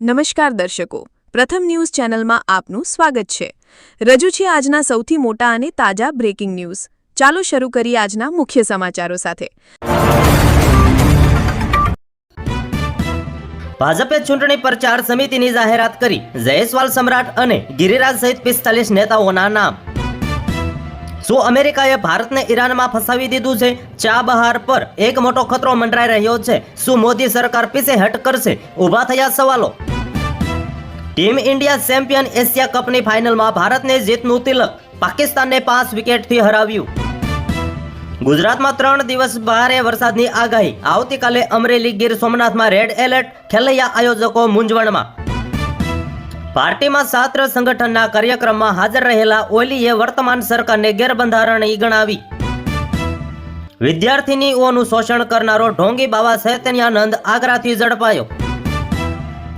નમસ્કાર દર્શકો. પ્રથમ ન્યૂઝ ચેનલમાં આપનું સ્વાગત છે. રજૂ છે આજના સૌથી મોટા અને તાજા બ્રેકિંગ ન્યૂઝ ચાલો શરૂ કરીએ આજના મુખ્ય સમાચારો સાથે. ભાજપે ચૂંટણી પ્રચાર સમિતિની જાહેરાત કરી. જયેશવાલ સમ્રાટ અને ગિરિરાજ સહિત પિસ્તાલીસ નેતાઓના નામ. શું અમેરિકાએ ભારતને ઈરાનમાં ફસાવી દીધું છે? ચાબહાર પર એક મોટો ખતરો મંડરાઈ રહ્યો છે. શું મોદી સરકાર પીછે હટ કરશે? ઊભા થયા સવાલો. ટીમ ઇન્ડિયા ચેમ્પિયન એશિયા કપની ફાઇનલમાં ભારતને જીતનું તિલક પાકિસ્તાનને પાંચ વિકેટથી હરાવ્યું. ગુજરાતમાં ત્રણ દિવસ ભારે વરસાદની આગાહી. આવતીકાલે અમરેલી ગીર સોમનાથમાં રેડ એલર્ટ ખેલૈયા આયોજકો મૂંઝવણમાં. પાર્ટીમાં છાત્ર સંગઠનના કાર્યક્રમમાં હાજર રહેલા ઓલીએ વર્તમાન સરકારને ગેરબંધારણી ગણાવી વિદ્યાર્થીનીઓનું શોષણ કરનારો ઢોંગી બાવા ચૈતન્યાનંદ આગ્રાથી ઝડપાયો.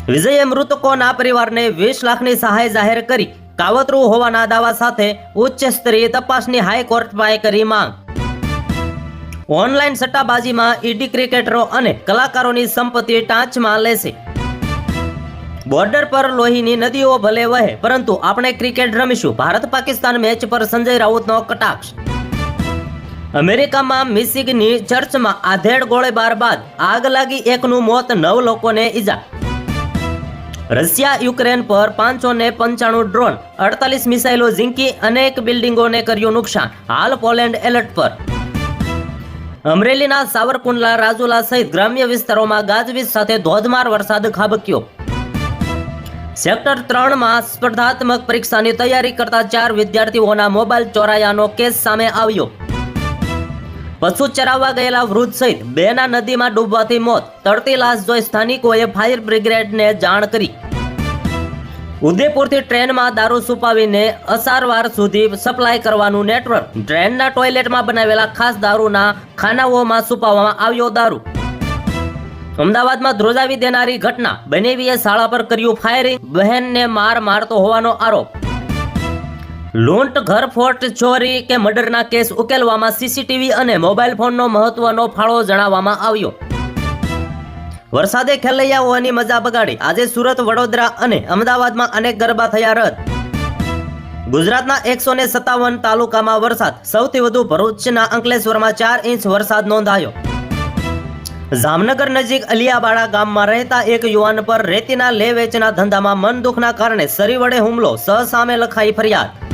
વિજયે મૃતકોના પરિવારને વીસ લાખની સહાય જાહેર કરી કાવતરું હોવાના દાવા સાથે ઉચ્ચ સ્તરીય તપાસની હાઈકોર્ટમાં કરી માંગ ઓનલાઈન સટ્ટાબાજીમાં ઈડી ક્રિકેટરો અને કલાકારોની સંપત્તિ ટાંચમાં લેશે. બોર્ડર પર લોહીની નદીઓ ભલે વહે, પરંતુ આપણે ક્રિકેટ રમીશું. ભારત પાકિસ્તાન મેચ પર સંજય રાઉતનો કટાક્ષ. અમેરિકામાં મિશિગની ચર્ચમાં આધેડ ગોળીબાર બાદ આગ લાગી એકનું મોત નવ લોકોને ઈજા. રશિયા યુક્રેન પર પાંચસો ને પંચાણું ડ્રોન, અડતાલીસ મિસાઇલો ઝીંકી, અનેક બિલ્ડિંગોને કર્યું નુકસાન. હાલ પોલેન્ડ એલર્ટ પર. અમરેલીના સાવરકુંડલા રાજુલા સહિત ગ્રામ્ય વિસ્તારોમાં ગાજવીજ સાથે ધોધમાર વરસાદ ખાબક્યો. સેક્ટર ત્રણમાં સ્પર્ધાત્મક પરીક્ષાની તૈયારી કરતા ચાર વિદ્યાર્થીઓના મોબાઈલ ચોરાયાનો કેસ સામે આવ્યો. પશુ ચરાવવા ગયેલા વૃદ્ધ સહિત બેના નદીમાં ડૂબવાથી મોત. તરતી લાશ જોઈ સ્થાનિકોએ ફાયર બ્રિગેડને જાણ કરી. ઉદયપુરથી ટ્રેનમાં દારૂ છુપાવીને અસારવાર સુધી સપ્લાય કરવાનું નેટવર્ક. ટ્રેનના ટોયલેટમાં બનાવેલા ખાસ દારૂના ખાનાઓમાં છુપાવવામાં આવ્યો દારૂ. અમદાવાદમાં ધ્રોજાવી દેનારી ઘટના. બનેવીએ શાળા પર કર્યું ફાયરિંગ. બહેનને માર મારતો હોવાનો આરોપ. લૂંટ, ઘરફોટ, ચોરી કે મર્ડરના કેસ ઉકેલવામાં સીસીટીવી અને મોબાઈલ ફોનનો મહત્વનો ફાળો જણાવવામાં આવ્યો. વરસાદે ખેલૈયાઓની મજા બગાડી. આજે સુરત, વડોદરા અને અમદાવાદમાં અનેક ગરબા થયા રદ. ગુજરાતના એકસો ને સત્તાવન તાલુકામાં વરસાદ. સૌથી વધુ ભરૂચના અંકલેશ્વરમાં ચાર ઇંચ વરસાદ નોંધાયો. જામનગર નજીક અલિયાબાડા ગામમાં રહેતા એક યુવાન પર રેતીના લે વેચના ધંધામાં મન દુખના કારણે સરી વડે હુમલો. સહ સામે લખાઈ ફરિયાદ.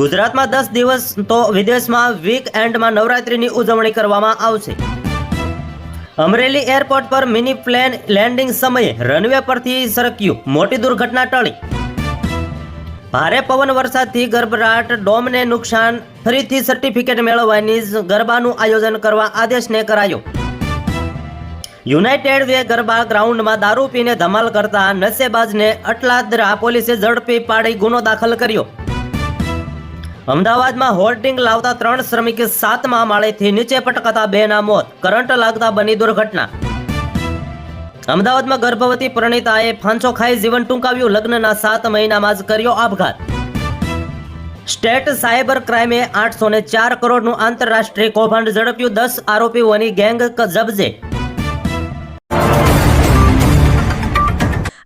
ગુજરાતમાં દસ દિવસ તો વિદેશમાં વીક એન્ડમાં નવરાત્રિની ઉજવણી કરવામાં આવશે. અમરેલી એરપોર્ટ પર મિની પ્લેન લેન્ડિંગ સમયે રનવે પરથી સરક્યું મોટી દુર્ઘટના ટળી. ભારે પવન વરસાદથી ગરબરાટ ડોમને નુકસાન, ફરીથી સર્ટિફિકેટ મેળવવાની ગરબાનું આયોજન કરવા આદેશને કરાયો. યુનાઇટેડ વે ગરબા ગ્રાઉન્ડમાં દારૂ પીને ધમાલ કરતા નશેબાજને અટલાદરા પોલીસે ઝડપી પાડી ગુનો દાખલ કર્યો. અમદાવાદમાં હોર્ડિંગ લાવતા ત્રણ શ્રમિક સાતમા માળેથી નીચે પટકાતા બેના મોત. કરંટ લાગતા બની દુર્ઘટના. અમદાવાદમાં ગર્ભવતી પ્રણીતાએ ફાંસો ખાઈ જીવન ટૂંકાવ્યું. લગ્નના સાત મહિનામાં જ કર્યો આપઘાત. સ્ટેટ સાયબર ક્રાઇમે આઠસો ને ચાર કરોડનું આંતરરાષ્ટ્રીય કૌભાંડ ઝડપ્યું. દસ આરોપીઓની ગેંગ જબ્જે